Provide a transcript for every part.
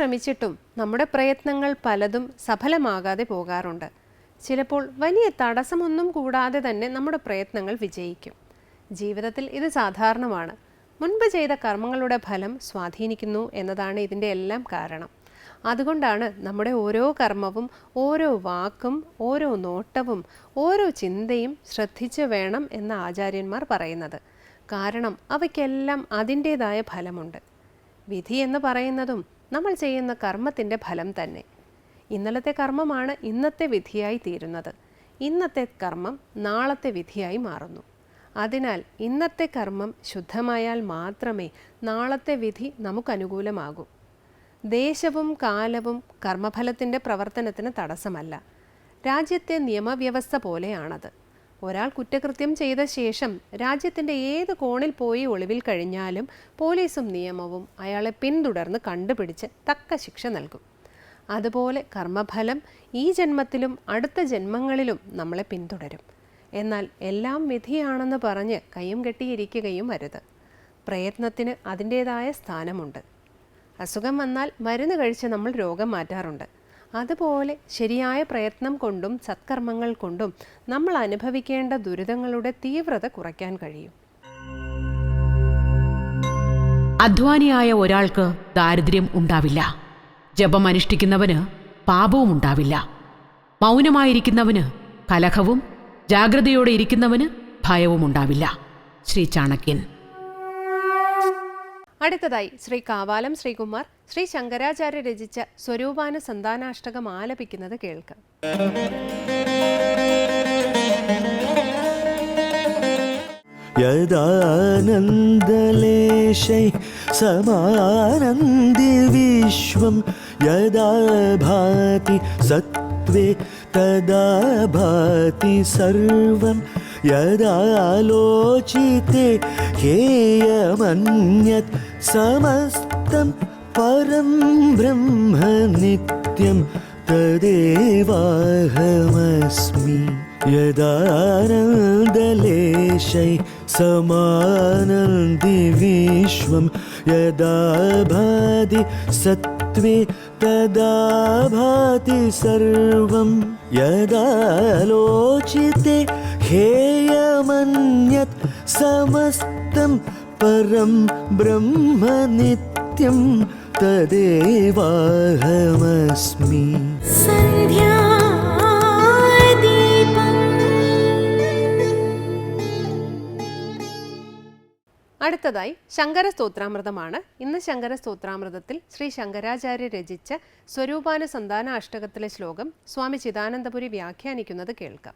ശ്രമിച്ചിട്ടും നമ്മുടെ പ്രയത്നങ്ങൾ പലതും സഫലമാകാതെ പോകാറുണ്ട്. ചിലപ്പോൾ വലിയ തടസ്സമൊന്നും കൂടാതെ തന്നെ നമ്മുടെ പ്രയത്നങ്ങൾ വിജയിക്കും. ജീവിതത്തിൽ ഇത് സാധാരണമാണ്. മുൻപ് ചെയ്ത കർമ്മങ്ങളുടെ ഫലം സ്വാധീനിക്കുന്നു എന്നതാണ് ഇതിന്റെ എല്ലാം കാരണം. അതുകൊണ്ടാണ് നമ്മുടെ ഓരോ കർമ്മവും ഓരോ വാക്കും ഓരോ നോട്ടവും ഓരോ ചിന്തയും ശ്രദ്ധിച്ച് വേണം എന്ന് ആചാര്യന്മാർ പറയുന്നത്. കാരണം അവയ്ക്കെല്ലാം അതിന്റേതായ ഫലമുണ്ട്. വിധി എന്ന് പറയുന്നതും നമ്മൾ ചെയ്യുന്ന കർമ്മത്തിന്റെ ഫലം തന്നെ. ഇന്നലത്തെ കർമ്മമാണ് ഇന്നത്തെ വിധിയായി തീരുന്നത്. ഇന്നത്തെ കർമ്മം നാളത്തെ വിധിയായി മാറുന്നു. അതിനാൽ ഇന്നത്തെ കർമ്മം ശുദ്ധമായാൽ മാത്രമേ നാളത്തെ വിധി നമുക്കനുകൂലമാകൂ ദേശവും കാലവും കർമ്മഫലത്തിന്റെ പ്രവർത്തനത്തിന് തടസ്സമല്ല. രാജ്യത്തെ നിയമവ്യവസ്ഥ പോലെയാണത്. ഒരാൾ കുറ്റകൃത്യം ചെയ്ത ശേഷം രാജ്യത്തിന്റെ ഏത് കോണിൽ പോയി ഒളിവിൽ കഴിഞ്ഞാലും പോലീസും നിയമവും അയാളെ പിന്തുടർന്ന് കണ്ടുപിടിച്ച് തക്ക ശിക്ഷ നൽകും. അതുപോലെ കർമ്മഫലം ഈ ജന്മത്തിലും അടുത്ത ജന്മങ്ങളിലും നമ്മളെ പിന്തുടരും. എന്നാൽ എല്ലാം വിധിയാണെന്ന് പറഞ്ഞ് കയ്യും കെട്ടിയിരിക്കുകയും അരുത് പ്രയത്നത്തിന് അതിന്റേതായ സ്ഥാനമുണ്ട്. അസുഖം വന്നാൽ മരുന്ന് കഴിച്ച് നമ്മൾ രോഗം മാറ്റാറുണ്ട്. അതുപോലെ ശരിയായ പ്രയത്നം കൊണ്ടും സത്കർമ്മങ്ങൾ കൊണ്ടും നമ്മൾ അനുഭവിക്കേണ്ട ദുരിതങ്ങളുടെ തീവ്രത കുറയ്ക്കാൻ കഴിയും. അധ്വാനിയായ ഒരാൾക്ക് ദാരിദ്ര്യം ഉണ്ടാവില്ല. ജപം അനുഷ്ഠിക്കുന്നവന് പാപവും ഉണ്ടാവില്ല. മൗനമായിരിക്കുന്നവന് കലഹവും ജാഗ്രതയോടെ ഇരിക്കുന്നവന് ഭയവും ഉണ്ടാവില്ല. ശ്രീ ചാണക്യൻ. അടുത്തതായി ശ്രീ കാവാലം ശ്രീകുമാർ ശ്രീ ശങ്കരാചാര്യ രചിച്ച സ്വരൂപാന സന്താനാഷ്ടകം ആലപിക്കുന്നത് കേൾക്കാം. യദാനന്ദലേശൈ സമാനന്ദി വിശ്വം യദാ ഭാതി സത്വേ തദാ ഭാതി സർവം യദാലോചിതേ ഹേയമന്യത് സമസ്തം परं ब्रह्म नित्यं तदेवाहमस्मि यदानन्दलेशै समानन्दि विश्वं यदा भाति सत्त्वे तदा भाति सर्वं यदालोचिते हेयमन्यत् समस्तं परं ब्रह्म नित्यं तदेवाहमस्मि അടുത്തതായി ശങ്കര സ്തോത്രാമൃതമാണ് ഇന്ന് ശങ്കര സ്തോത്രാമൃതത്തിൽ ശ്രീ ശങ്കരാചാര്യ രചിച്ച സ്വരൂപാന സന്താന അഷ്ടകത്തിലെ ശ്ലോകം സ്വാമി ചിദാനന്ദപുരി വ്യാഖ്യാനിക്കുന്നത് കേൾക്കാം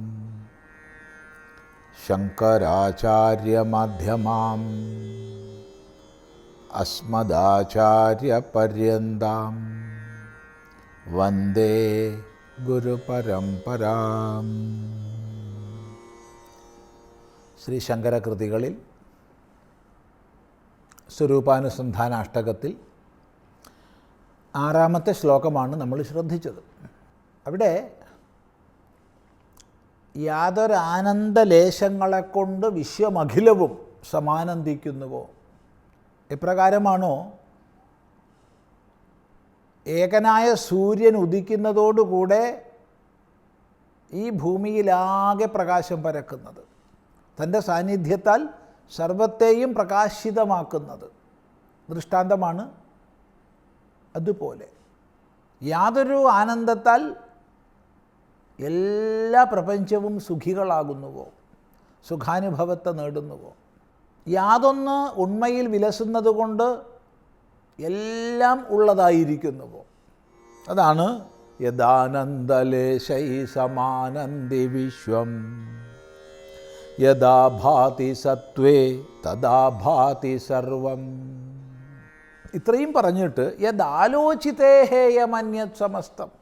ശങ്കരാചാര്യമധ്യമാം. അസ്മദാചാര്യപര്യന്താം. വന്ദേ ഗുരുപരമ്പരാം. ശ്രീ ശങ്കരകൃതികളിൽ സ്വരൂപാനുസന്ധാനാഷ്ടകത്തിൽ ആറാമത്തെ ശ്ലോകമാണ് നമ്മൾ ശ്രദ്ധിച്ചത്. അവിടെ യാതൊരു ആനന്ദലേശങ്ങളെ കൊണ്ട് വിശ്വമഖിലവും സമാനന്ദിക്കുന്നുവോ? എപ്രകാരമാണോ? ഏകനായ സൂര്യൻ ഉദിക്കുന്നതോടുകൂടെ ഈ ഭൂമിയിലാകെ പ്രകാശം പരക്കുന്നത് തന്റെ സാന്നിധ്യത്താൽ സർവത്തെയും പ്രകാശിതമാക്കുന്നത്. ദൃഷ്ടാന്തമാണ് അതുപോലെ. യാതൊരു ആനന്ദത്താൽ എല്ലാ പ്രപഞ്ചവും സുഖികളാകുന്നുവോ? സുഖാനുഭവത്തെ നേടുന്നുവോ? യാതൊന്ന് ഉണ്മയിൽ വിലസുന്നത് കൊണ്ട് എല്ലാം ഉള്ളതായിരിക്കുന്നുവോ? അതാണ് യഥാനന്ദലേശൈ സമാനന്ദി വിശ്വം. യഥാ ഭാതി സത്വേ തഥാ ഭാതി സർവം. ഇത്രയും പറഞ്ഞിട്ട് യദാലോചിതേ ഹേയമന്യത് സമസ്തം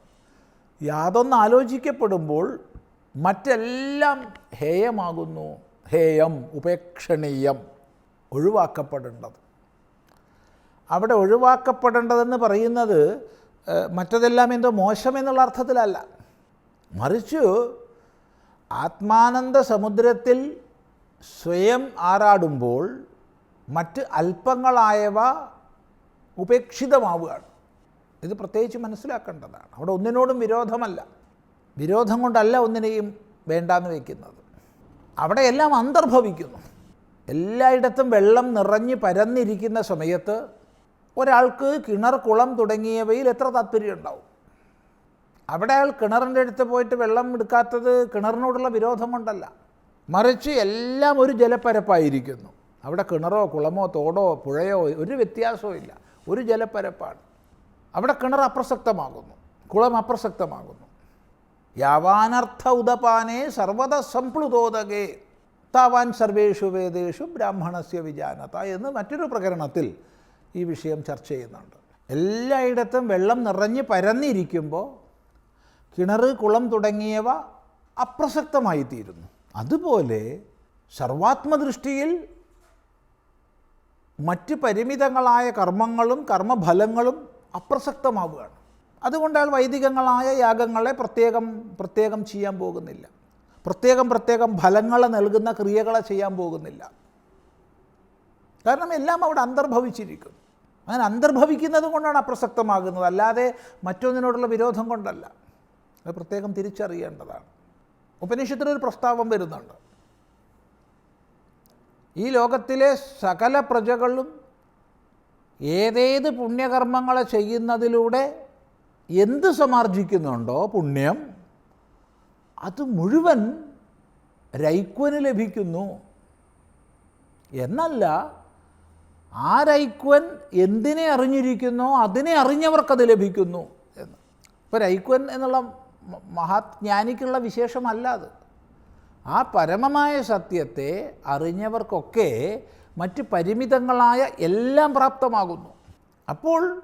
യാതൊന്ന് ആലോചിക്കപ്പെടുമ്പോൾ മറ്റെല്ലാം ഹേയമാകുന്നു. ഹേയം ഉപേക്ഷണീയം ഒഴിവാക്കപ്പെടേണ്ടത്. അവിടെ ഒഴിവാക്കപ്പെടേണ്ടതെന്ന് പറയുന്നത് മറ്റതെല്ലാം എന്തോ മോശം എന്നുള്ള അർത്ഥത്തിലല്ല. മറിച്ച് ആത്മാനന്ദ സമുദ്രത്തിൽ സ്വയം ആറാടുമ്പോൾ മറ്റ് അല്പങ്ങളായവ ഉപേക്ഷിതമാവുകയാണ്. ഇത് പ്രത്യേകിച്ച് മനസ്സിലാക്കേണ്ടതാണ്. അവിടെ ഒന്നിനോടും വിരോധമല്ല. വിരോധം കൊണ്ടല്ല ഒന്നിനെയും വേണ്ടാന്ന് വയ്ക്കുന്നത് അവിടെ എല്ലാം അന്തർഭവിക്കുന്നു. എല്ലായിടത്തും വെള്ളം നിറഞ്ഞ് പരന്നിരിക്കുന്ന സമയത്ത് ഒരാൾക്ക് കിണർ കുളം തുടങ്ങിയവയിൽ എത്ര താല്പര്യം ഉണ്ടാവും? അവിടെ അയാൾ കിണറിന്റെ അടുത്ത് പോയിട്ട് വെള്ളം എടുക്കാത്തത് കിണറിനോടുള്ള വിരോധം കൊണ്ടല്ല. മറിച്ച് എല്ലാം ഒരു ജലപ്പരപ്പായിരിക്കുന്നു. അവിടെ കിണറോ കുളമോ തോടോ പുഴയോ ഒരു വ്യത്യാസവും ഇല്ല ഒരു ജലപ്പരപ്പാണ്. അവിടെ കിണർ അപ്രസക്തമാകുന്നു കുളം അപ്രസക്തമാകുന്നു. യാവാനർത്ഥ ഉദപാനേ സർവത സംപ്ലുതോദകേ താവാൻ സർവേഷു വേദേഷു ബ്രാഹ്മണസ്യ വിജാനത എന്ന് മറ്റൊരു പ്രകരണത്തിൽ ഈ വിഷയം ചർച്ച ചെയ്യുന്നുണ്ട്. എല്ലായിടത്തും വെള്ളം നിറഞ്ഞ് പരന്നിരിക്കുമ്പോൾ കിണർ കുളം തുടങ്ങിയവ അപ്രസക്തമായി തീരുന്നു അതുപോലെ സർവാത്മദൃഷ്ടിയിൽ മറ്റ് പരിമിതങ്ങളായ കർമ്മങ്ങളും കർമ്മഫലങ്ങളും അപ്രസക്തമാവുകയാണ്. അതുകൊണ്ട് അയാൾ വൈദികങ്ങളായ യാഗങ്ങളെ പ്രത്യേകം പ്രത്യേകം ചെയ്യാൻ പോകുന്നില്ല. പ്രത്യേകം പ്രത്യേകം ഫലങ്ങൾ നൽകുന്ന ക്രിയകളെ ചെയ്യാൻ പോകുന്നില്ല. കാരണം എല്ലാം അവിടെ അന്തർഭവിച്ചിരിക്കും. അങ്ങനെ അന്തർഭവിക്കുന്നത് കൊണ്ടാണ് അപ്രസക്തമാകുന്നത്. അല്ലാതെ മറ്റൊന്നിനോടുള്ള വിരോധം കൊണ്ടല്ല. അത് പ്രത്യേകം തിരിച്ചറിയേണ്ടതാണ്. ഉപനിഷത്തിലൊരു പ്രസ്താവം വരുന്നുണ്ട്. ഈ ലോകത്തിലെ സകല പ്രജകളും ഏതേത് പുണ്യകർമ്മങ്ങൾ ചെയ്യുന്നതിലൂടെ എന്ത് സമാർജിക്കുന്നുണ്ടോ പുണ്യം അത് മുഴുവൻ രൈക്വന് ലഭിക്കുന്നു. എന്നല്ല ആ രൈക്വൻ എന്തിനെ അറിഞ്ഞിരിക്കുന്നോ അതിനെ അറിഞ്ഞവർക്കത് ലഭിക്കുന്നു എന്ന്. ഇപ്പോൾ രൈക്വൻ എന്നുള്ള മഹാജ്ഞാനിക്കുള്ള വിശേഷമല്ല അത്. ആ പരമമായ സത്യത്തെ അറിഞ്ഞവർക്കൊക്കെ മറ്റ് പരിമിതങ്ങളായ എല്ലാം പ്രാപ്തമാകുന്നു. അപ്പോൾ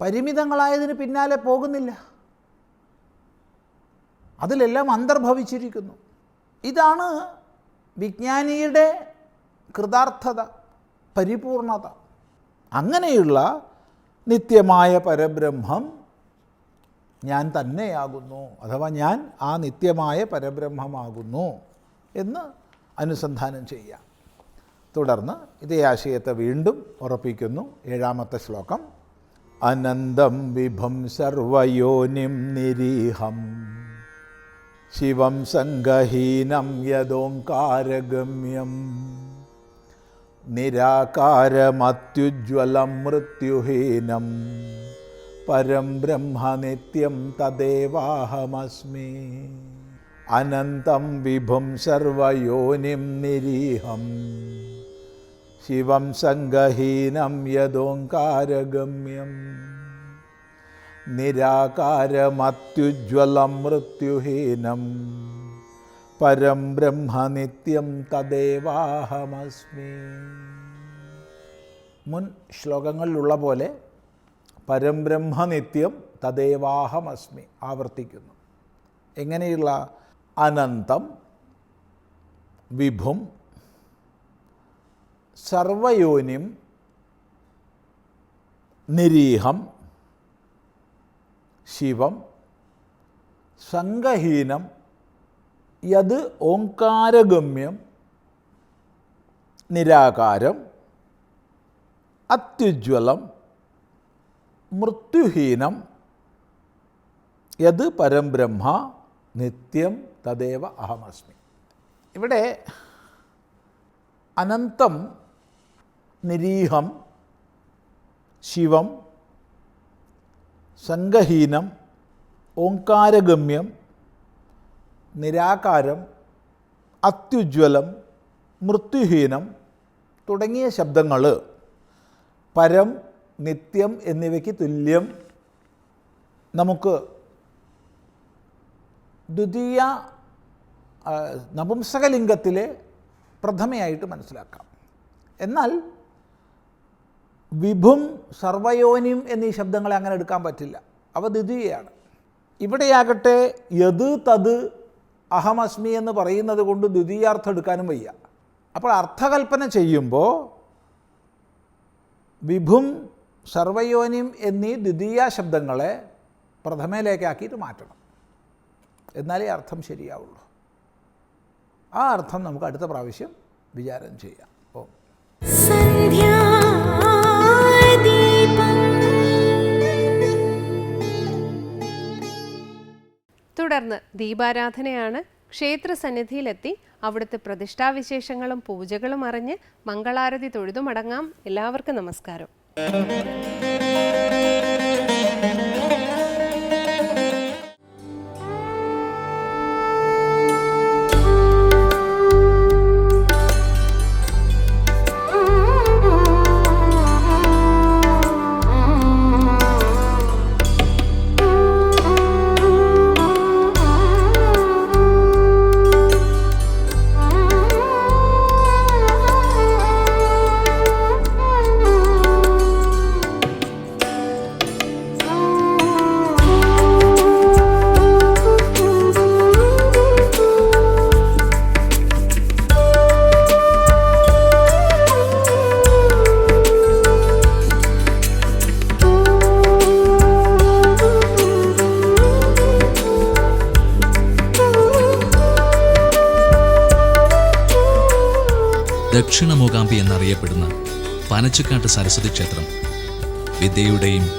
പരിമിതങ്ങളായതിന് പിന്നാലെ പോകുന്നില്ല. അതിലെല്ലാം അന്തർഭവിച്ചിരിക്കുന്നു. ഇതാണ് വിജ്ഞാനിയുടെ കൃതാർത്ഥത പരിപൂർണത. അങ്ങനെയുള്ള നിത്യമായ പരബ്രഹ്മം ഞാൻ തന്നെയാകുന്നു അഥവാ ഞാൻ ആ നിത്യമായ പരബ്രഹ്മമാകുന്നു എന്ന് അനുസന്ധാനം ചെയ്യാം. തുടർന്ന് ഇതേ ആശയത്തെ വീണ്ടും ഉറപ്പിക്കുന്നു. ഏഴാമത്തെ ശ്ലോകം അനന്തം വിഭം സർവയോനിം നിരീഹം ശിവം സംഗഹീനം യദോങ്കാരഗമ്യം നിരാകാരമത്യുജ്വലം മൃത്യുഹീനം പരം ബ്രഹ്മനിത്യം തദേവാഹമസ്മി. അനന്തം വിഭും സർവയോനിം നിരീഹം. ശിവം സംഗഹീനം യദോങ്കാരഗമ്യം. നിരാകാരമത്യുജ്വലം മൃത്യുഹീനം. പരം ബ്രഹ്മ നിത്യം തദേവാഹമസ്മി. മുൻ ശ്ലോകങ്ങളിലുള്ള പോലെ പരംബ്രഹ്മ നിത്യം തദേവാഹമസ്മി ആവർത്തിക്കുന്നു. എങ്ങനെയുള്ള അനന്തം വിഭും സർവയോനിം നിരീഹം ശിവം സംഗഹീനം യത് ഓങ്കാരഗമ്യം നിരാകാരം അത്യുജ്വലം മൃത്യുഹീനം യത് പരംബ്രഹ്മ നിത്യം തദേവ അഹമസ്മി. ഇവിടെ അനന്തം നിരീഹം ശിവം സംഘഹീനം ഓങ്കാരഗമ്യം നിരാകാരം അത്യുജ്വലം മൃത്യുഹീനം തുടങ്ങിയ ശബ്ദങ്ങൾ പരം നിത്യം എന്നിവയ്ക്ക് തുല്യം നമുക്ക് ദ്വിതീയ നപുംസകലിംഗത്തിലെ പ്രഥമയായിട്ട് മനസ്സിലാക്കാം. എന്നാൽ വിഭും സർവയോനിം എന്നീ ശബ്ദങ്ങളെ അങ്ങനെ എടുക്കാൻ പറ്റില്ല. അവ ദ്വിതീയയാണ്. ഇവിടെയാകട്ടെ യത് തത് അഹമസ്മി എന്ന് പറയുന്നത് കൊണ്ട് ദ്വിതീയാർത്ഥം എടുക്കാനും വയ്യ. അപ്പോൾ അർത്ഥകൽപ്പന ചെയ്യുമ്പോൾ വിഭും സർവയോനിം എന്നീ ദ്വിതീയ ശബ്ദങ്ങളെ പ്രഥമയിലേക്കാക്കിയിട്ട് മാറ്റണം. എന്നാലേ അർത്ഥം ശരിയാവുള്ളൂ. ആ അർത്ഥം നമുക്ക് അടുത്ത പ്രാവശ്യം വിചാരം ചെയ്യാം. ഓ. തുടർന്ന് ദീപാരാധനയാണ് ക്ഷേത്ര സന്നിധിയിലെത്തി അവിടുത്തെ പ്രതിഷ്ഠാവിശേഷങ്ങളും പൂജകളും അറിഞ്ഞ് മംഗളാരതി തൊഴുതു മടങ്ങാം എല്ലാവർക്കും നമസ്കാരം. ദക്ഷിണ മൂകാംബി എന്നറിയപ്പെടുന്ന പനച്ചുക്കാട്ട് സരസ്വതി ക്ഷേത്രം വിദ്യയുടെയും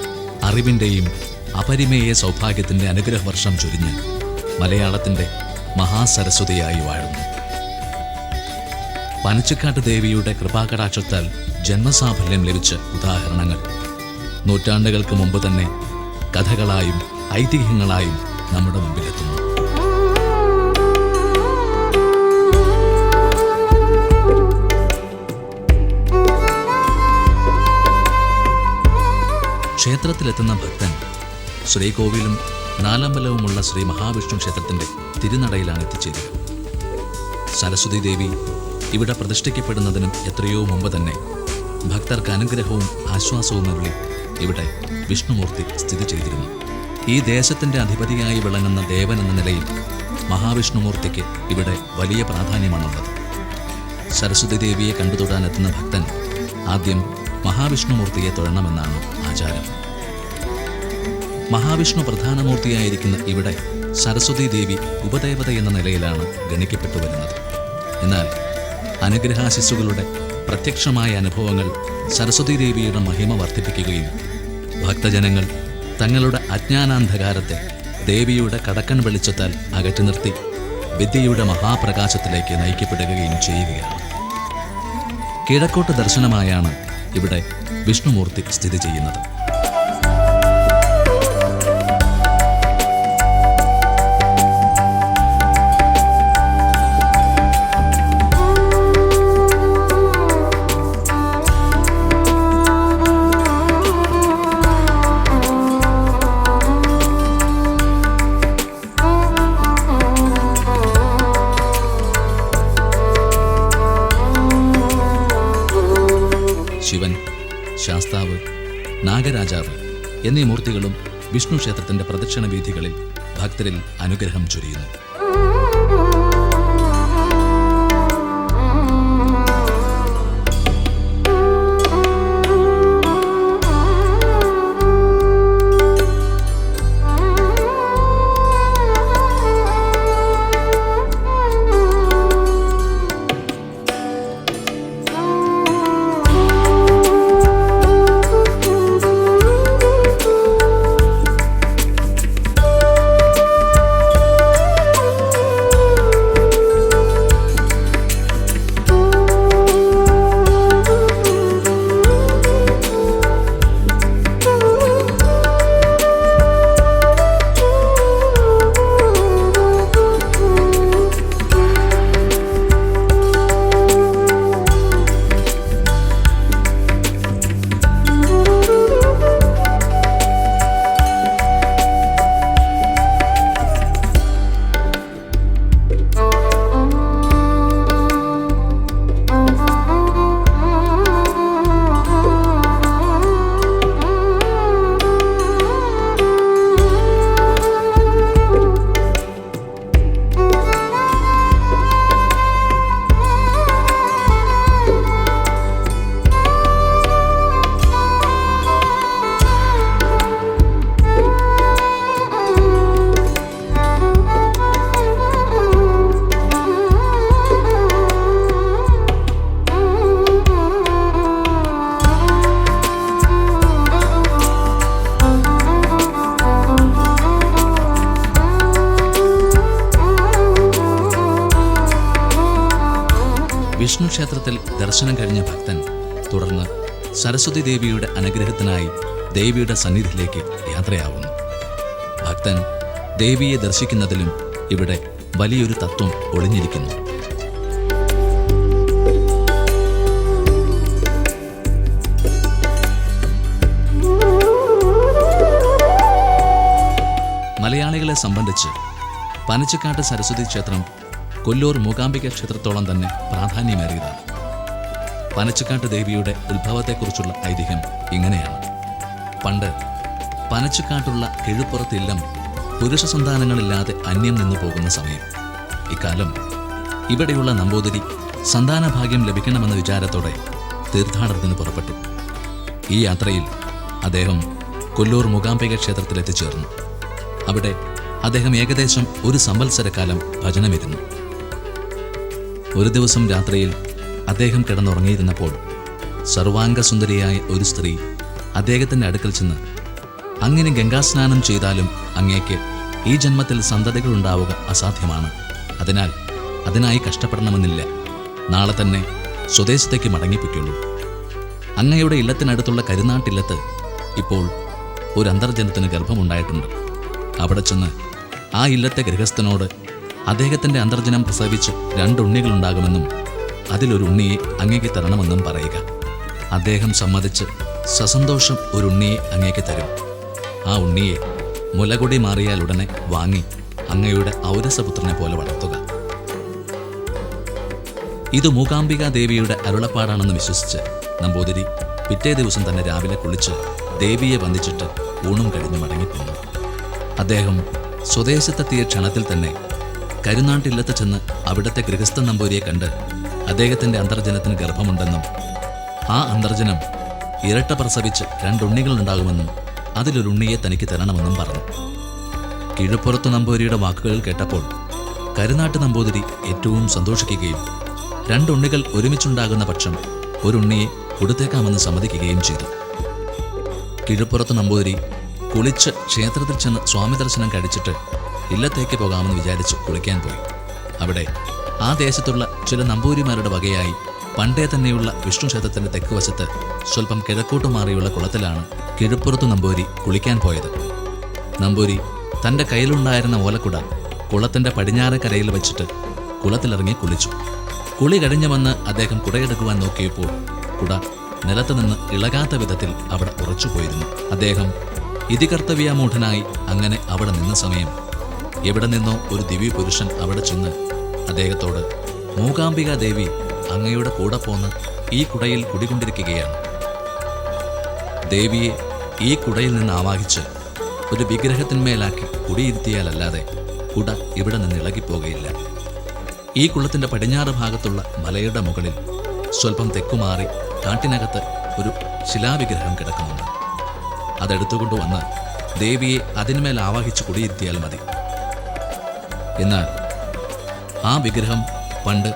അറിവിന്റെയും അപരിമേയ സൗഭാഗ്യത്തിന്റെ അനുഗ്രഹവർഷം ചൊരിഞ്ഞ് മലയാളത്തിന്റെ മഹാസരസ്വതിയായി വാഴുന്നു. പനച്ചുക്കാട്ട് ദേവിയുടെ കൃപാകടാക്ഷത്താൽ ജന്മസാഫല്യം ലഭിച്ച ഉദാഹരണങ്ങൾ. നൂറ്റാണ്ടുകൾക്ക് മുമ്പ് തന്നെ കഥകളായും ഐതിഹ്യങ്ങളായും നമ്മുടെ മുമ്പിലെത്തുന്നു. ക്ഷേത്രത്തിലെത്തുന്ന ഭക്തൻ ശ്രീകോവിലും നാലമ്പലവുമുള്ള ശ്രീ മഹാവിഷ്ണു ക്ഷേത്രത്തിന്റെ തിരുനടയിലാണ് എത്തിച്ചേരുക. സരസ്വതി ദേവി ഇവിടെ പ്രതിഷ്ഠിക്കപ്പെടുന്നതിനും എത്രയോ മുമ്പ് തന്നെ ഭക്തർക്ക് അനുഗ്രഹവും ആശ്വാസവും നൽകി ഇവിടെ വിഷ്ണുമൂർത്തി സ്ഥിതി ചെയ്തിരുന്നു. ഈ ദേശത്തിന്റെ അധിപതിയായി വിളങ്ങുന്ന ദേവൻ എന്ന നിലയിൽ മഹാവിഷ്ണുമൂർത്തിക്ക് ഇവിടെ വലിയ പ്രാധാന്യമാണുള്ളത്. സരസ്വതി ദേവിയെ കണ്ടുതൊടാനെത്തുന്ന ഭക്തൻ ആദ്യം മഹാവിഷ്ണുമൂർത്തിയെ തൊഴണമെന്നാണ് ആചാരം. മഹാവിഷ്ണു പ്രധാനമൂർത്തിയായിരിക്കുന്ന ഇവിടെ സരസ്വതി ദേവി ഉപദേവത എന്ന നിലയിലാണ് ഗണിക്കപ്പെട്ടു വരുന്നത്. എന്നാൽ അനുഗ്രഹാശിസ്സുകളുടെ പ്രത്യക്ഷമായ അനുഭവങ്ങൾ സരസ്വതി ദേവിയുടെ മഹിമ വർദ്ധിപ്പിക്കുകയും ഭക്തജനങ്ങൾ തങ്ങളുടെ അജ്ഞാനാന്ധകാരത്തെ ദേവിയുടെ കടക്കൻ വെളിച്ചത്താൽ അകറ്റി നിർത്തി വിദ്യയുടെ മഹാപ്രകാശത്തിലേക്ക് നയിക്കപ്പെടുകയും ചെയ്യുകയാണ്. കിഴക്കോട്ട് ദർശനമായാണ് ഇവിടെ വിഷ്ണുമൂർത്തി സ്ഥിതി ചെയ്യുന്നത്. നാഗരാജാവ് എന്നീ മൂർത്തികളും വിഷ്ണു ക്ഷേത്രത്തിന്റെ പ്രദക്ഷിണ വീഥികളിൽ ഭക്തരിൽ അനുഗ്രഹം ചൊരിയുന്നു. ക്ഷേത്രത്തിൽ ദർശനം കഴിഞ്ഞ ഭക്തൻ തുടർന്ന് സരസ്വതി ദേവിയുടെ അനുഗ്രഹത്തിനായി ദേവിയുടെ സന്നിധിയിലേക്ക് യാത്രയാവുന്നു. ഭക്തൻ ദേവിയെ ദർശിക്കുന്നതിലും ഇവിടെ വലിയൊരു തത്വം ഒളിഞ്ഞിരിക്കുന്നു. മലയാളികളെ സംബന്ധിച്ച് പനച്ചക്കാട്ട് സരസ്വതി ക്ഷേത്രം കൊല്ലൂർ മൂകാംബിക ക്ഷേത്രത്തോളം തന്നെ പ്രാധാന്യമേറിയതാണ്. പനച്ചിക്കാട്ട് ദേവിയുടെ ഉത്ഭവത്തെക്കുറിച്ചുള്ള ഐതിഹ്യം ഇങ്ങനെയാണ്. പണ്ട് പനച്ചിക്കാട്ടുള്ള കിഴുപ്പുറത്ത് ഇല്ലം പുരുഷ സന്താനങ്ങളില്ലാതെ അന്യം നിന്നു പോകുന്ന സമയം. ഇക്കാലം ഇവിടെയുള്ള നമ്പൂതിരി സന്താനഭാഗ്യം ലഭിക്കണമെന്ന വിചാരത്തോടെ തീർത്ഥാടനത്തിന് പുറപ്പെട്ടു. ഈ യാത്രയിൽ അദ്ദേഹം കൊല്ലൂർ മൂകാംബിക ക്ഷേത്രത്തിൽ എത്തിച്ചേർന്നു അവിടെ അദ്ദേഹം ഏകദേശം ഒരു സംവത്സരക്കാലം ഭജനമിരുന്നു. ഒരു ദിവസം രാത്രിയിൽ അദ്ദേഹം കിടന്നുറങ്ങിയിരുന്നപ്പോൾ സർവാംഗസുന്ദരിയായ ഒരു സ്ത്രീ അദ്ദേഹത്തിന്റെ അടുക്കൽ ചെന്ന് അങ്ങനെ ഗംഗാസ്നാനം ചെയ്താലും അങ്ങേക്ക് ഈ ജന്മത്തിൽ സന്തതികൾ ഉണ്ടാവുക അസാധ്യമാണ്. അതിനാൽ അതിനായി കഷ്ടപ്പെടണമെന്നില്ല. നാളെ തന്നെ സ്വദേശത്തേക്ക് മടങ്ങിപ്പിക്കുള്ളൂ. അങ്ങയുടെ ഇല്ലത്തിനടുത്തുള്ള കരുനാട്ടില്ലത്ത് ഇപ്പോൾ ഒരു അന്തർജനത്തിന് ഗർഭമുണ്ടായിട്ടുണ്ട്. അവിടെ ചെന്ന് ആ ഇല്ലത്തെ ഗൃഹസ്ഥനോട് അദ്ദേഹത്തിന്റെ അന്തർജനം പ്രസവിച്ച് രണ്ട് ഉണ്ണികളുണ്ടാകുമെന്നും അതിലൊരു ഉണ്ണിയെ അങ്ങേക്ക് തരണമെന്നും പറയുക. അദ്ദേഹം സമ്മതിച്ച് സസന്തോഷം ഒരു ഉണ്ണിയെ അങ്ങേക്ക് തരും. ആ ഉണ്ണിയെ മുലകുടി മാറിയാൽ ഉടനെ വാങ്ങി അങ്ങയുടെ ഔരസപുത്രനെ പോലെ വളർത്തുക. ഇത് മൂകാംബിക ദേവിയുടെ അരുളപ്പാടാണെന്ന് വിശ്വസിച്ച് നമ്പൂതിരി പിറ്റേ ദിവസം തന്നെ രാവിലെ കുളിച്ച് ദേവിയെ വന്ദിച്ചിട്ട് ഊണും കഴിഞ്ഞ് മടങ്ങിപ്പോന്നു. അദ്ദേഹം സ്വദേശത്തെത്തിയ ക്ഷണത്തിൽ തന്നെ കരുനാട്ടില്ലത്ത് ചെന്ന് അവിടത്തെ ഗൃഹസ്ഥ നമ്പൂരിയെ കണ്ട് അദ്ദേഹത്തിന്റെ അന്തർജനത്തിന് ഗർഭമുണ്ടെന്നും ആ അന്തർജനം ഇരട്ട പ്രസവിച്ച് രണ്ടുണ്ണികൾ ഉണ്ടാകുമെന്നും അതിലൊരുണ്ണിയെ തനിക്ക് തരണമെന്നും പറഞ്ഞു. കിഴപ്പുറത്ത് നമ്പൂരിയുടെ വാക്കുകൾ കേട്ടപ്പോൾ കരുനാട്ട് നമ്പൂതിരി ഏറ്റവും സന്തോഷിക്കുകയും രണ്ടുണ്ണികൾ ഒരുമിച്ചുണ്ടാകുന്ന പക്ഷം ഒരുണ്ണിയെ കൊടുത്തേക്കാമെന്ന് സമ്മതിക്കുകയും ചെയ്തു. കിഴപ്പുറത്ത് നമ്പൂതിരി കുളിച്ച് ക്ഷേത്രത്തിൽ ചെന്ന് സ്വാമി ദർശനം കഴിച്ചിട്ട് ഇല്ലത്തേക്ക് പോകാമെന്ന് വിചാരിച്ച് കുളിക്കാൻ പോയി. അവിടെ ആ ദേശത്തുള്ള ചില നമ്പൂരിമാരുടെ വകയായി പണ്ടേ തന്നെയുള്ള വിഷ്ണു ക്ഷേത്രത്തിന്റെ തെക്ക് വശത്ത് സ്വല്പം കിഴക്കോട്ട് മാറിയുള്ള കുളത്തിലാണ് കിഴപ്പുറത്തു നമ്പൂരി കുളിക്കാൻ പോയത്. നമ്പൂരി തന്റെ കയ്യിലുണ്ടായിരുന്ന ഓലക്കുട കുളത്തിന്റെ പടിഞ്ഞാറെ കരയിൽ വെച്ചിട്ട് കുളത്തിലിറങ്ങി കുളിച്ചു. കുളി കഴിഞ്ഞു വന്ന് അദ്ദേഹം കുടയെടുക്കുവാൻ നോക്കിയപ്പോൾ കുട നിലത്ത് നിന്ന് ഇളകാത്ത വിധത്തിൽ അവിടെ ഉറച്ചുപോയിരുന്നു. അദ്ദേഹം ഇതികർത്തവ്യാമൂഢനായി അങ്ങനെ അവിടെ നിന്ന സമയം എവിടെ നിന്നോ ഒരു ദിവ്യ പുരുഷൻ അവിടെ ചെന്ന് അദ്ദേഹത്തോട് മൂകാംബിക ദേവി അങ്ങയുടെ കൂടെ പോന്ന് ഈ കുടയിൽ കുടികൊണ്ടിരിക്കുകയാണ്. ദേവിയെ ഈ കുടയിൽ നിന്ന് ആവാഹിച്ച് ഒരു വിഗ്രഹത്തിന്മേലാക്കി കുടിയിരുത്തിയാലല്ലാതെ കുട ഇവിടെ നിന്ന് ഇളകിപ്പോകയില്ല. ഈ കുളത്തിന്റെ പടിഞ്ഞാറ് ഭാഗത്തുള്ള മലയുടെ മുകളിൽ സ്വല്പം തെക്കുമാറി കാട്ടിനകത്ത് ഒരു ശിലാവിഗ്രഹം കിടക്കുന്നുണ്ട്. അതെടുത്തുകൊണ്ടുവന്ന് ദേവിയെ അതിന്മേൽ ആവാഹിച്ച് കുടിയിരുത്തിയാൽ മതി. എന്നാൽ ആ വിഗ്രഹം പണ്ട്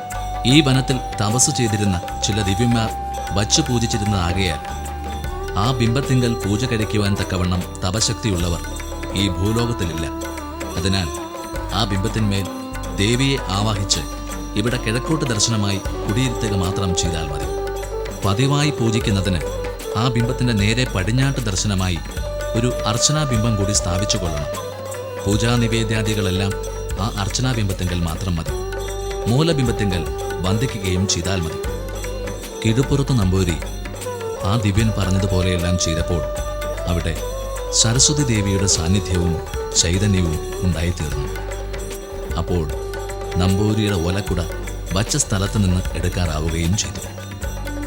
ഈ വനത്തിൽ തപസ് ചെയ്തിരുന്ന ചില ദിവ്യന്മാർ വച്ചു പൂജിച്ചിരുന്നതാകയാൽ ആ ബിംബത്തിങ്കൽ പൂജ കഴിക്കുവാൻ തക്കവണ്ണം തപശക്തിയുള്ളവർ ഈ ഭൂലോകത്തിലില്ല. അതിനാൽ ആ ബിംബത്തിന്മേൽ ദേവിയെ ആവാഹിച്ച് ഇവിടെ കിഴക്കോട്ട് ദർശനമായി കുടിയിരുത്തുക മാത്രം ചെയ്താൽ മതി. പതിവായി പൂജിക്കുന്നതിന് ആ ബിംബത്തിന്റെ നേരെ പടിഞ്ഞാട്ട് ദർശനമായി ഒരു അർച്ചനാ ബിംബം കൂടി സ്ഥാപിച്ചു കൊള്ളണം പൂജാ നിവേദ്യാദികളെല്ലാം ആ അർച്ചനാ അർച്ചനാബിംബത്തിങ്കൽ മാത്രം മതി. മൂലബിംബത്തിങ്കൽ വന്ദിക്കുകയും ചെയ്താൽ മതി. കിഴുപ്പുറത്ത് നമ്പൂരി ആ ദിവ്യൻ പറഞ്ഞതുപോലെയെല്ലാം ചെയ്തപ്പോൾ അവിടെ സരസ്വതി ദേവിയുടെ സാന്നിധ്യവും ചൈതന്യവും ഉണ്ടായിത്തീർന്നു. അപ്പോൾ നമ്പൂരിയുടെ ഒലക്കുട വച്ച സ്ഥലത്ത് നിന്ന് എടുക്കാറാവുകയും ചെയ്തു.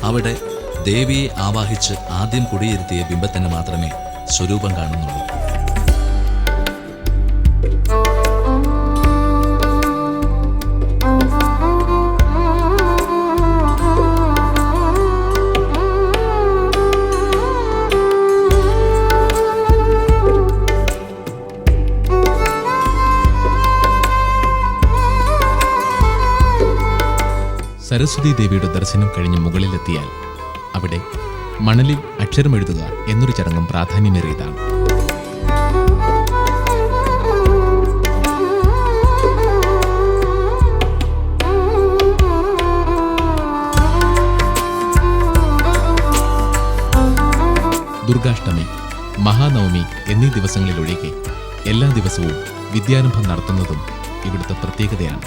അവിടെ ദേവിയെ ആവാഹിച്ച് ആദ്യം കുടിയിരുത്തിയ ബിംബത്തിന് മാത്രമേ സ്വരൂപം കാണുന്നുള്ളൂ. സരസ്വതി ദേവിയുടെ ദർശനം കഴിഞ്ഞ് മുകളിലെത്തിയാൽ അവിടെ മണലിൽ അക്ഷരമെഴുതുക എന്നൊരു ചടങ്ങും പ്രാധാന്യമേറിയതാണ്. ദുർഗാഷ്ടമി മഹാനവമി എന്നീ ദിവസങ്ങളിലൊഴികെ എല്ലാ ദിവസവും വിദ്യാരംഭം നടത്തുന്നതും ഇവിടുത്തെ പ്രത്യേകതയാണ്.